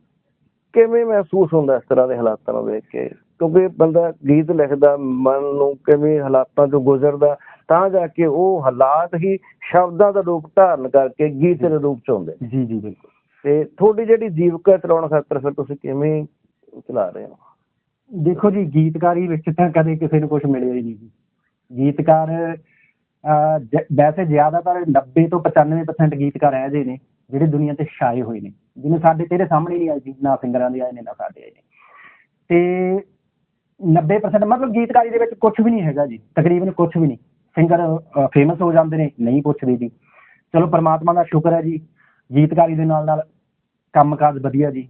ਕਿਵੇਂ ਮਹਿਸੂਸ ਹੁੰਦਾ ਇਸ ਤਰ੍ਹਾਂ ਦੇ ਹਾਲਾਤਾਂ ਨੂੰ ਵੇਖ ਕੇ? ਕਿਉਂਕਿ ਬੰਦਾ ਗੀਤ ਲਿਖਦਾ ਮਨ ਨੂੰ ਕਿਵੇਂ ਹਾਲਾਤਾਂ ਤੋਂ ਗੁਜ਼ਰਦਾ ਤਾਂ ਜਾ ਕੇ ਉਹ ਹਾਲਾਤ ਹੀ ਸ਼ਬਦਾਂ ਦਾ ਰੂਪ ਧਾਰਨ ਕਰਕੇ ਗੀਤ ਦੇ ਰੂਪ ਚ ਆਉਂਦੇ। ਜੀ ਜੀ ਬਿਲਕੁਲ। ਤੇ ਤੁਹਾਡੀ ਜਿਹੜੀ ਜੀਵਕਾ ਚਲਾਉਣ ਖਾਤਰ ਫਿਰ ਤੁਸੀਂ ਕਿਵੇਂ ਚਲਾ ਰਹੇ ਹੋ? ਦੇਖੋ ਜੀ, ਗੀਤਕਾਰੀ ਵਿੱਚ ਤਾਂ ਕਦੇ ਕਿਸੇ ਨੂੰ ਕੁਝ ਮਿਲਿਆ ਹੀ ਨਹੀਂ ਜੀ। ਗੀਤਕਾਰ ਜ- ਵੈਸੇ ਜ਼ਿਆਦਾਤਰ 90 ਤੋਂ 95% ਗੀਤਕਾਰ ਇਹੋ ਜਿਹੇ ਨੇ, ਜਿਹੜੇ ਦੁਨੀਆ ਤੇ ਛਾਏ ਹੋਏ ਨੇ। ਜਿਵੇਂ ਸਾਡੇ ਤੇਰੇ ਸਾਹਮਣੇ ਨਹੀਂ ਆਏ ਜੀ, ਨਾ ਸਿੰਗਰਾਂ ਦੇ ਆਏ ਨੇ, ਨਾ ਸਾਡੇ ਆਏ ਨੇ। ਤੇ 90% ਮਤਲਬ ਗੀਤਕਾਰੀ ਦੇ ਵਿੱਚ ਕੁਝ ਵੀ ਨਹੀਂ ਹੈਗਾ ਜੀ, ਤਕਰੀਬਨ ਕੁਝ ਵੀ ਨਹੀਂ। ਸਿੰਗਰ ਫੇਮਸ ਹੋ ਜਾਂਦੇ ਨੇ, ਨਹੀਂ ਪੁੱਛਦੇ ਜੀ। ਚਲੋ, ਪਰਮਾਤਮਾ ਦਾ ਸ਼ੁਕਰ ਹੈ ਜੀ, ਗੀਤਕਾਰੀ ਦੇ ਨਾਲ ਨਾਲ ਕੰਮਕਾਜ ਵਧੀਆ ਜੀ।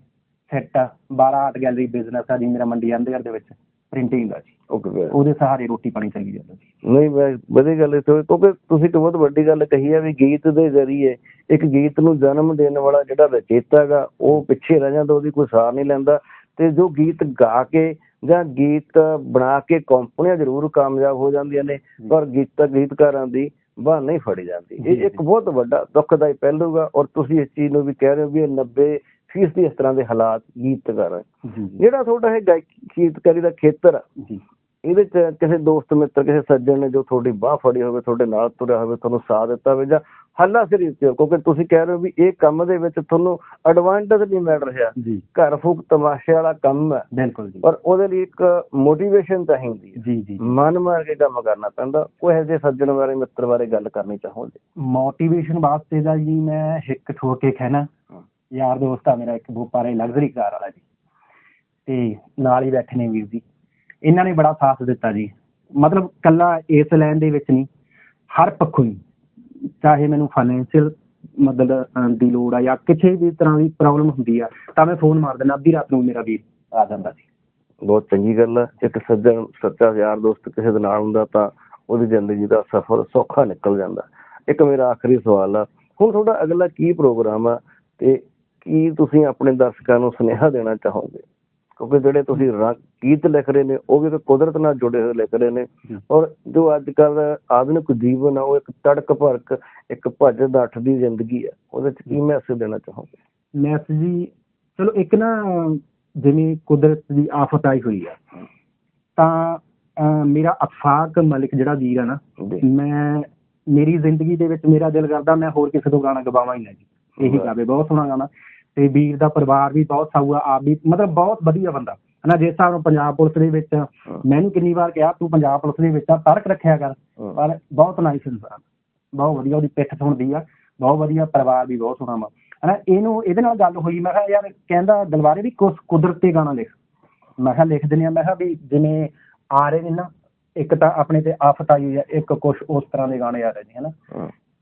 ਸੈੱਟ ਆ। ਆਰਟ ਗੈਲਰੀ ਬਿਜ਼ਨਸ ਆ ਜੀ ਮੇਰਾ ਮੰਡੀ ਅੰਦਰ ਦੇ ਵਿੱਚ ਪ੍ਰਿੰਟਿੰਗ ਦਾ ਜੀ। ਓਕੇ ਉਹਦੇ ਸਹਾਰੇ ਰੋਟੀ ਪਾਣੀ ਚੱਲੀ ਜਾਂਦਾ ਜੀ। ਨਹੀਂ ਮੈਂ ਵਧੀਆ ਗੱਲ ਹੈ ਕਿਉਂਕਿ ਤੁਸੀਂ ਤਾਂ ਬਹੁਤ ਵੱਡੀ ਗੱਲ ਕਹੀ ਹੈ ਵੀ ਗੀਤ ਦੇ ਜ਼ਰੀਏ ਇੱਕ ਗੀਤ ਨੂੰ ਜਨਮ ਦੇਣ ਵਾਲਾ ਜਿਹੜਾ ਰਚੇਤਾ ਹੈਗਾ ਉਹ ਪਿੱਛੇ ਰਹਿ ਜਾਂਦਾ ਉਹਦੀ ਕੋਈ ਸਾਰ ਨਹੀਂ ਲੈਂਦਾ। ਤੇ ਜੋ ਗੀਤ ਗਾ ਕੇ ਜਾਂ ਗੀਤ ਬਣਾ ਕੇ ਕੰਪਨੀਆਂ ਜ਼ਰੂਰ ਕਾਮਯਾਬ ਹੋ ਜਾਂਦੀਆਂ ਨੇ ਪਰ ਗੀਤ ਗੀਤਕਾਰਾਂ ਦੀ ਬਾਹ ਨਹੀਂ ਫੜੀ ਜਾਂਦੀ। ਇਹ ਇੱਕ ਬਹੁਤ ਵੱਡਾ ਦੁੱਖ ਦਾ ਪਹਿਲੂਗਾ ਔਰ ਤੁਸੀਂ ਇਸ ਚੀਜ਼ ਨੂੰ ਵੀ ਕਹਿ ਰਹੇ ਹੋ ਵੀ 90 ਫੀਸ ਦੀ ਇਸ ਤਰ੍ਹਾਂ ਦੇ ਹਾਲਾਤ ਗੀਤਕਾਰ ਜਿਹੜਾ ਤੁਹਾਡਾ ਇਹ ਗੀਤਕਾਰੀ ਦਾ ਖੇਤਰ ਇਹਦੇ ਚ ਕਿਸੇ ਦੋਸਤ ਮਿੱਤਰ ਕਿਸੇ ਸੱਜਣ ਨੇ ਜੋ ਤੁਹਾਡੀ ਬਾਹ ਫੜੀ ਹੋਵੇ ਤੁਹਾਡੇ ਨਾਲ ਤੁਰਿਆ ਹੋਵੇ ਤੁਹਾਨੂੰ ਸਾਥ ਦਿੱਤਾ ਹੋਵੇ ਜਾਂ ਹੱਲਾ ਸਿਰ ਕਿਉਂਕਿ ਤੁਸੀਂ ਕਹਿ ਰਹੇ ਹੋ ਵੀ ਇਹ ਕੰਮ ਦੇ ਵਿੱਚ ਤੁਹਾਨੂੰ ਐਡਵਾਂਟੇਜ ਨਹੀਂ ਮਿਲ ਰਿਹਾ। ਘਰ ਫੂਕ ਤਮਾਸ਼ੇ ਵਾਲਾ ਕੰਮ ਹੈ ਬਿਲਕੁਲ ਜੀ। ਪਰ ਉਹਦੇ ਲਈ ਇੱਕ ਮੋਟੀਵੇਸ਼ਨ ਚਾਹੀਦੀ ਹੈ ਜੀ ਜੀ ਮਨ ਮਾਰ ਕੇ ਕੰਮ ਕਰਨਾ ਪੈਂਦਾ। ਉਹ ਇਹੋ ਜਿਹੇ ਸੱਜਣ ਬਾਰੇ ਮਿੱਤਰ ਬਾਰੇ ਗੱਲ ਕਰਨੀ ਚਾਹੋਗੇ? ਮੋਟੀਵੇਸ਼ਨ ਵਾਸਤੇ ਦਾ ਜੀ ਮੈਂ ਇੱਕ ਠੋਕੇ ਕਹਿਣਾ। ਯਾਰ ਦੋਸਤ ਆ ਮੇਰਾ, ਇੱਕ ਬੋਪਾਰੇ ਲਗਜ਼ਰੀ ਕਾਰ ਵਾਲਾ ਜੀ। ਤੇ ਨਾਲ ਹੀ ਬੈਠੇ ਨੇ ਵੀਰ ਜੀ। ਇਹਨਾਂ ਨੇ ਬੜਾ ਸਾਥ ਦਿੱਤਾ ਜੀ। ਮਤਲਬ ਕੱਲਾ ਇਸ ਲਾਈਨ ਦੇ ਵਿੱਚ ਨਹੀਂ, ਹਰ ਪੱਖੋਂ ਹੀ। ਚਾਹੇ ਮੈਨੂੰ ਫਾਈਨੈਂਸ਼ੀਅਲ ਮਦਦ ਦੀ ਲੋੜ ਆ ਜਾਂ ਕਿਸੇ ਵੀ ਤਰ੍ਹਾਂ ਦੀ ਪ੍ਰੋਬਲਮ ਹੁੰਦੀ ਆ, ਤਾਂ ਮੈਂ ਫੋਨ ਮਾਰ ਦਿੰਦਾ, ਅੱਧੀ ਰਾਤ ਨੂੰ ਮੇਰਾ ਵੀਰ ਆ ਜਾਂਦਾ ਸੀ। ਬਹੁਤ ਚੰਗੀ ਗੱਲ ਆ। ਇੱਕ ਸੱਜਣ, ਸੱਚਾ ਯਾਰ ਦੋਸਤ ਕਿਸੇ ਦੇ ਨਾਲ ਹੁੰਦਾ ਤਾਂ ਉਹਦੀ ਜ਼ਿੰਦਗੀ ਦਾ ਸਫ਼ਰ ਸੌਖਾ ਨਿਕਲ ਜਾਂਦਾ। ਇੱਕ ਮੇਰਾ ਆਖਰੀ ਸਵਾਲ ਆ। ਹੁਣ ਤੁਹਾਡਾ ਅਗਲਾ ਕੀ ਪ੍ਰੋਗਰਾਮ ਆ? ਤੇ ਕੀ ਤੁਸੀਂ ਆਪਣੇ ਦਰਸ਼ਕਾਂ ਨੂੰ ਸੁਨੇਹਾ ਦੇਣਾ ਚਾਹੋਗੇ? ਕਿਉਂਕਿ ਜਿਹੜੇ ਤੁਸੀਂ ਗੀਤ ਲਿਖ ਰਹੇ ਨੇ ਉਹ ਵੀ ਇੱਕ ਕੁਦਰਤ ਨਾਲ ਜੁੜੇ ਹੋਏ ਲਿਖ ਰਹੇ ਨੇ। ਔਰ ਜੋ ਅੱਜ ਕੱਲ ਆਧੁਨਿਕ ਜੀਵਨ ਆ ਉਹ ਇੱਕ ਤੜਕ ਭੜਕ ਇੱਕ ਭੱਜ ਨੱਠ ਦੀ ਜ਼ਿੰਦਗੀ ਆ। ਉਹਦੇ ਚ ਕੀ ਮੈਸੇਜ ਦੇਣਾ ਚਾਹੋਗੇ? ਮੈਸੇਜ ਜੀ ਚਲੋ ਇੱਕ ਨਾ ਜਿਵੇਂ ਕੁਦਰਤ ਦੀ ਆਫਤ ਆਈ ਹੋਈ ਆ ਤਾਂ ਮੇਰਾ ਅਫਾਕ ਮਲਿਕ ਜਿਹੜਾ ਵੀਰ ਆ ਨਾ ਮੈਂ ਮੇਰੀ ਜ਼ਿੰਦਗੀ ਦੇ ਵਿੱਚ ਮੇਰਾ ਦਿਲ ਕਰਦਾ ਮੈਂ ਹੋਰ ਕਿਸੇ ਤੋਂ ਗਾਣਾ ਗਵਾਵਾਂ ਹੀ ਨਾ ਜੀ। ਇਹੀ। ਗਾਵੇ ਬਹੁਤ ਸੋਹਣਾ ਗਾਣਾ। ਤੇ ਵੀਰ ਦਾ ਪਰਿਵਾਰ ਵੀ ਬਹੁਤ ਸਾਊ ਆ ਆਪ ਵੀ ਮਤਲਬ ਬਹੁਤ ਵਧੀਆ ਬੰਦਾ। ਹਨਾ ਜਿਸ ਹਿਸਾਬ ਨਾਲ ਪੰਜਾਬ ਪੁਲਿਸ ਦੇ ਵਿੱਚ ਮੈਨੂੰ ਕਿੰਨੀ ਵਾਰ ਕਿਹਾ ਤੂੰ ਪੰਜਾਬ ਪੁਲਿਸ ਦੇ ਵਿੱਚ ਆ ਤਰਕ ਰੱਖਿਆ ਕਰ। ਪਰ ਬਹੁਤ ਨਾਈਸ ਇਨਸਾਨ। ਬਹੁਤ ਵਧੀਆ ਉਹਦੀ ਪਿੱਠ ਸੁਣਦੀ ਆ। ਬਹੁਤ ਵਧੀਆ ਪਰਿਵਾਰ ਵੀ ਬਹੁਤ ਸੋਹਣਾ ਵਾ। ਹਨਾ ਇਹਨੂੰ ਇਹਦੇ ਨਾਲ ਗੱਲ ਹੋਈ ਮੈਂ ਕਿਹਾ ਯਾਰ ਕਹਿੰਦਾ ਦਲਵਾਰੇ ਵੀ ਕੁਛ ਕੁਦਰਤ ਤੇ ਗਾਣਾ ਲਿਖ। ਮੈਂ ਕਿਹਾ ਲਿਖ ਦਿੰਦੇ ਆ ਮੈਂ ਕਿਹਾ ਵੀ ਜਿਵੇਂ ਆ ਰਹੇ ਨੇ ਨਾ ਇੱਕ ਤਾਂ ਆਪਣੇ ਤੇ ਆਫਤ ਆਈ ਹੋਈ ਆ ਇੱਕ ਕੁਛ ਉਸ ਤਰ੍ਹਾਂ ਦੇ ਗਾਣੇ ਆ ਰਹੇ ਨੇ ਹਨਾ।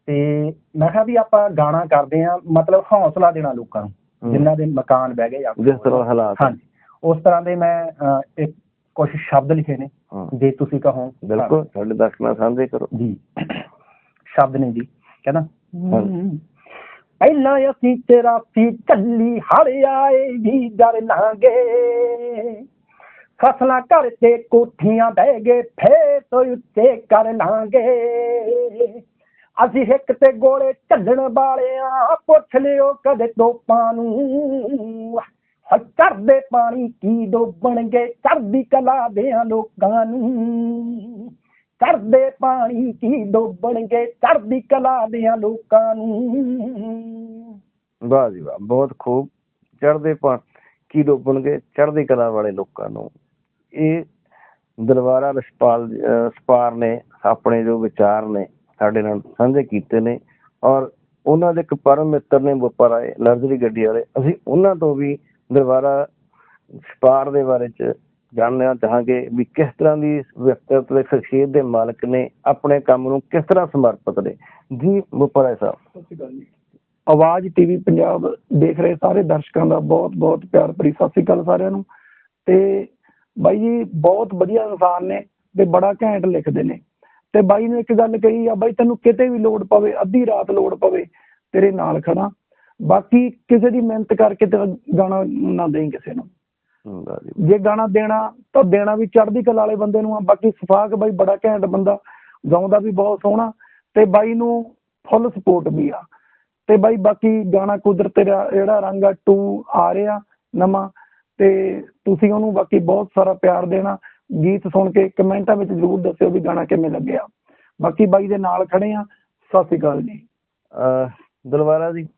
ਤੇ ਮੈਂ ਕਿਹਾ ਵੀ ਆਪਾਂ ਗਾਣਾ ਕਰਦੇ ਆ ਮਤਲਬ ਹੌਸਲਾ ਦੇਣਾ ਲੋਕਾਂ ਨੂੰ। ਜਿਨ੍ਹਾਂ ਦੇ ਮਕਾਨ ਬਹਿ ਗਏ ਆ ਜਿਸ ਤਰ੍ਹਾਂ ਹਾਲਾਤ। ਹਾਂਜੀ। ਉਸ ਤਰ੍ਹਾਂ ਦੇ ਮੈਂ ਅਹ, ਇੱਕ ਕੁਝ ਸ਼ਬਦ ਲਿਖੇ ਨੇ ਹਾਂ। ਜੇ ਤੁਸੀਂ ਕਹੋ। ਬਿਲਕੁਲ ਸਾਡੇ ਦਰਸ਼ਕ ਨਾਲ ਸਾਂਝੇ ਕਰੋ। ਜੀ। ਸ਼ਬਦ ਨੇ ਜੀ ਕਹਿੰਦਾ ਹਾਂਜੀ। ਪਹਿਲਾਂ ਅਸੀਂ ਤੇਰਾ ਸੀ ਚੱਲੀ ਹੜ ਆਏ ਵੀ ਡਰ ਲਾਂਗੇ ਫਸਲਾਂ ਘਰ ਤੇ ਕੋਠੀਆਂ ਬਹਿ ਗਏ ਫੇਰ ਤੋਂ ਉੱਤੇ ਕਰ ਲਾਂਗੇ। ਅਸੀਂ ਇੱਕ ਤੇ ਗੋਲੇ ਝੱਲਣ ਵਾਲਿਆਂ ਪੁੱਛ ਲਿਓ ਕਦੇ ਤੋਪਾਂ ਨੂੰ। ਹ ਪਾਣੀ ਕੀ ਡੋਬਣਗੇ ਚੜਦੀ ਕਲਾ ਦਿਆਂ ਲੋਕਾਂ ਨੂੰ। ਚੜਦੇ ਪਾਣੀ ਕੀ ਡੋਬਣਗੇ ਚੜਦੀ ਕਲਾ ਦਿਆਂ ਲੋਕਾਂ ਨੂੰ। ਵਾਹ ਜੀ ਵਾਹ, ਬਹੁਤ ਖੂਬ। ਚੜਦੇ ਪਾ, ਕੀ ਡੋਬਣਗੇ ਚੜਦੀ ਕਲਾ ਵਾਲੇ ਲੋਕਾਂ ਨੂੰ। ਇਹ ਦਰਬਾਰਾ ਰਸਪਾਲ ਸਪਾਰ ਨੇ, ਆਪਣੇ ਜੋ ਵਿਚਾਰ ਨੇ ਸਾਡੇ ਨਾਲ ਸਾਂਝੇ ਕੀਤੇ ਨੇ ਔਰ ਉਹਨਾਂ ਦੇ ਇੱਕ ਪਰਮ ਮਿੱਤਰ ਨੇ ਵਪਾਰ ਆਏ ਲਗਜ਼ਰੀ ਗੱਡੀ ਵਾਲੇ। ਅਸੀਂ ਉਹਨਾਂ ਤੋਂ ਵੀ ਦਰਬਾਰਾ ਸਪਾਰ ਦੇ ਬਾਰੇ ਚ ਜਾਣਨਾ ਚਾਹਾਂਗੇ ਵੀ ਕਿਸ ਤਰ੍ਹਾਂ ਦੀ ਵਿਅਕਤੀਗਤ ਸ਼ਖਸੀਅਤ ਦੇ ਮਾਲਕ ਨੇ ਆਪਣੇ ਕੰਮ ਨੂੰ ਕਿਸ ਤਰ੍ਹਾਂ ਸਮਰਪਿਤ ਨੇ। ਜੀ, ਵਪਾਰਾ ਸਾਹਿਬ। ਆਵਾਜ਼ ਟੀਵੀ ਪੰਜਾਬ ਦੇਖ ਰਹੇ ਸਾਰੇ ਦਰਸ਼ਕਾਂ ਦਾ ਬਹੁਤ ਬਹੁਤ ਪਿਆਰ ਭਰੀ ਸਤਿ ਸ੍ਰੀ ਅਕਾਲ ਸਾਰਿਆਂ ਨੂੰ। ਤੇ ਬਾਈ ਜੀ, ਬਹੁਤ ਵਧੀਆ ਇਨਸਾਨ ਨੇ ਤੇ ਬੜਾ ਘੈਂਟ ਲਿਖਦੇ ਨੇ। ਤੇ ਬਾਈ ਨੇ ਇੱਕ ਗੱਲ ਕਹੀ ਆ ਬਾਈ ਤੈਨੂੰ ਕਿਤੇ ਵੀ ਲੋੜ ਪਵੇ ਅੱਧੀ ਰਾਤ ਲੋੜ ਪਵੇ ਤੇਰੇ ਨਾਲ ਖੜਾ। ਬਾਕੀ ਕਿਸੇ ਦੀ ਮਿਹਨਤ ਕਰਕੇ ਤੇਰਾ ਗਾਣਾ ਨਾ ਦੇਈ ਕਿਸੇ ਨੂੰ। ਜੇ। ਗਾਣਾ ਦੇਣਾ ਤਾਂ ਦੇਣਾ ਵੀ ਚੜ੍ਹਦੀ ਕਲਾ ਵਾਲੇ ਬੰਦੇ ਨੂੰ ਆ। ਬਾਕੀ ਸਫਾਕ ਬਾਈ ਬੜਾ ਘੈਂਟ ਬੰਦਾ ਗਾਉਂਦਾ ਵੀ ਬਹੁਤ ਸੋਹਣਾ ਤੇ ਬਾਈ ਨੂੰ ਫੁੱਲ ਸਪੋਰਟ ਵੀ ਆ। ਤੇ ਬਾਈ ਬਾਕੀ ਗਾਣਾ ਕੁਦਰਤ ਦਾ ਜਿਹੜਾ ਰੰਗ ਆ 2 ਆ ਰਿਹਾ ਨਵਾਂ ਤੇ ਤੁਸੀਂ ਉਹਨੂੰ ਬਾਕੀ ਬਹੁਤ ਸਾਰਾ ਪਿਆਰ ਦੇਣਾ। ਗੀਤ ਸੁਣ ਕੇ ਕਮੈਂਟਾਂ ਵਿੱਚ ਜ਼ਰੂਰ ਦੱਸਿਓ ਵੀ ਗਾਣਾ ਕਿਵੇਂ ਲੱਗਿਆ। ਬਾਕੀ ਬਾਈ ਦੇ ਨਾਲ ਖੜੇ ਆ ਸਤਿ ਸ਼੍ਰੀ ਅਕਾਲ ਜੀ। ਦਲਵਾਰਾ ਜੀ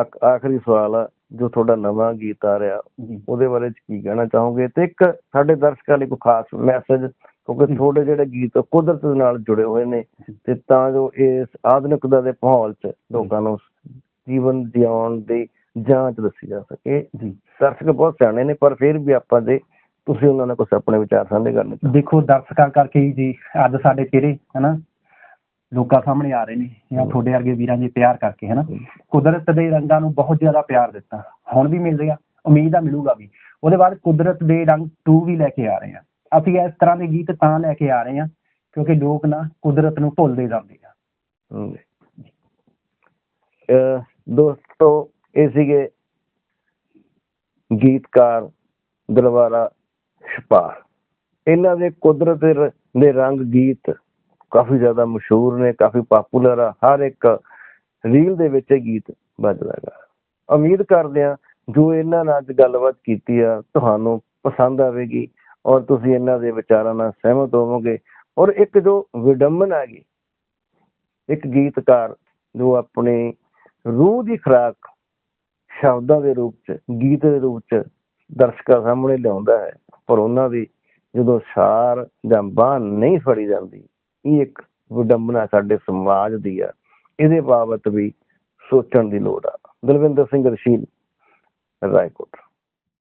ਆਖ- ਆਖਰੀ ਸਵਾਲ ਆ ਜੋ ਤੁਹਾਡਾ ਨਵਾਂ ਗੀਤ ਆ ਰਿਹਾ ਉਹਦੇ ਬਾਰੇ ਚ ਕੀ ਕਹਿਣਾ ਚਾਹੋਗੇ? ਤੇ ਇੱਕ ਸਾਡੇ ਦਰਸ਼ਕਾਂ ਲਈ ਕੋਈ ਖਾਸ ਮੈਸੇਜ ਕਿਉਂਕਿ। ਤੁਹਾਡੇ ਜਿਹੜੇ ਗੀਤ ਕੁਦਰਤ ਦੇ ਨਾਲ ਜੁੜੇ ਹੋਏ ਨੇ ਤੇ ਤਾਂ ਜੋ ਇਸ ਆਧੁਨਿਕਤਾ ਦੇ ਮਾਹੌਲ ਚ ਲੋਕਾਂ ਨੂੰ ਜੀਵਨ ਜਿਉਣ ਦੀ ਜਾਂਚ ਦੱਸੀ ਜਾ ਸਕੇ। ਜੀ। ਦਰਸ਼ਕ ਬਹੁਤ ਸਿਆਣੇ ਨੇ ਪਰ ਫਿਰ ਵੀ ਆਪਾਂ ਦੇ ਤੁਸੀਂ ਉਹਨਾਂ ਨਾਲ ਕੁਝ ਆਪਣੇ ਵਿਚਾਰ ਸਾਂਝੇ ਕਰਨੇ ਚਾਹੋ ਦੇਖੋ ਦਰਸ਼ਕਾਂ ਕਰਕੇ ਹੀ ਜੀ ਅੱਜ ਸਾਡੇ ਚਿਹਰੇ ਹਨਾ ਲੋਕਾਂ ਸਾਹਮਣੇ ਆ ਰਹੇ ਨੇ ਜਾਂ ਤੁਹਾਡੇ ਵਰਗੇ ਵੀਰਾਂ ਦੇ ਪਿਆਰ ਕਰਕੇ ਹਨਾ। ਕੁਦਰਤ ਦੇ ਰੰਗਾਂ ਨੂੰ ਬਹੁਤ ਜ਼ਿਆਦਾ ਪਿਆਰ ਦਿੱਤਾ। ਹੁਣ ਵੀ ਮਿਲ ਰਿਹਾ ਉਮੀਦ ਆ ਮਿਲੂਗਾ ਵੀ। ਉਹਦੇ ਬਾਅਦ ਕੁਦਰਤ ਦੇ ਰੰਗ 2 ਵੀ ਲੈ ਕੇ ਆ ਰਹੇ ਆ। ਅਸੀਂ ਇਸ ਤਰ੍ਹਾਂ ਦੇ ਗੀਤ ਤਾਂ ਲੈ ਕੇ ਆ ਰਹੇ ਆ ਕਿਉਂਕਿ ਲੋਕ ਨਾ ਕੁਦਰਤ ਨੂੰ ਭੁੱਲਦੇ ਜਾਂਦੇ ਆ। ਦੋਸਤੋ ਇਹ ਸੀਗੇ ਗੀਤਕਾਰ ਦਲਵਾਰਾ ਛਪਾਰ ਇਹਨਾਂ ਦੇ ਕੁਦਰਤ ਦੇ ਰੰਗ ਗੀਤ ਕਾਫੀ ਜ਼ਿਆਦਾ ਮਸ਼ਹੂਰ ਨੇ, ਕਾਫੀ ਪਪੂਲਰ ਆ। ਹਰ ਇੱਕ ਰੀਲ ਦੇ ਵਿੱਚ ਇਹ ਗੀਤ ਵੱਜਦਾ ਹੈਗਾ। ਉਮੀਦ ਕਰਦੇ ਆ ਜੋ ਇਹਨਾਂ ਨਾਲ ਅੱਜ ਗੱਲਬਾਤ ਕੀਤੀ ਆ, ਤੁਹਾਨੂੰ ਪਸੰਦ ਆਵੇਗੀ ਔਰ ਤੁਸੀਂ ਇਹਨਾਂ ਦੇ ਵਿਚਾਰਾਂ ਨਾਲ ਸਹਿਮਤ ਹੋਵੋਗੇ। ਔਰ ਇੱਕ ਜੋ ਵਿਡੰਬਨ ਹੈਗੀ ਇੱਕ ਗੀਤਕਾਰ ਜੋ ਆਪਣੇ ਰੂਹ ਦੀ ਖੁਰਾਕ ਸ਼ਬਦਾਂ ਦੇ ਰੂਪ ਚ, ਗੀਤ ਦੇ ਰੂਪ ਚ ਦਰਸ਼ਕਾਂ ਸਾਹਮਣੇ ਲਿਆਉਂਦਾ ਹੈ ਪਰ ਉਹਨਾਂ ਦੀ ਜਦੋਂ ਸਾਰ ਜਾਂ ਬਾਹ ਨਹੀਂ ਫੜੀ ਜਾਂਦੀ, ਇਹ ਇੱਕ ਵਿਡੰਬਨਾ ਸਾਡੇ ਸਮਾਜ ਦੀ ਆ। ਇਹਦੇ ਬਾਬਤ ਵੀ ਸੋਚਣ ਦੀ ਲੋੜ ਆ। ਦਲਵਿੰਦਰ ਸਿੰਘ ਰਸ਼ੀਲ ਰਾਏਕੋਟ।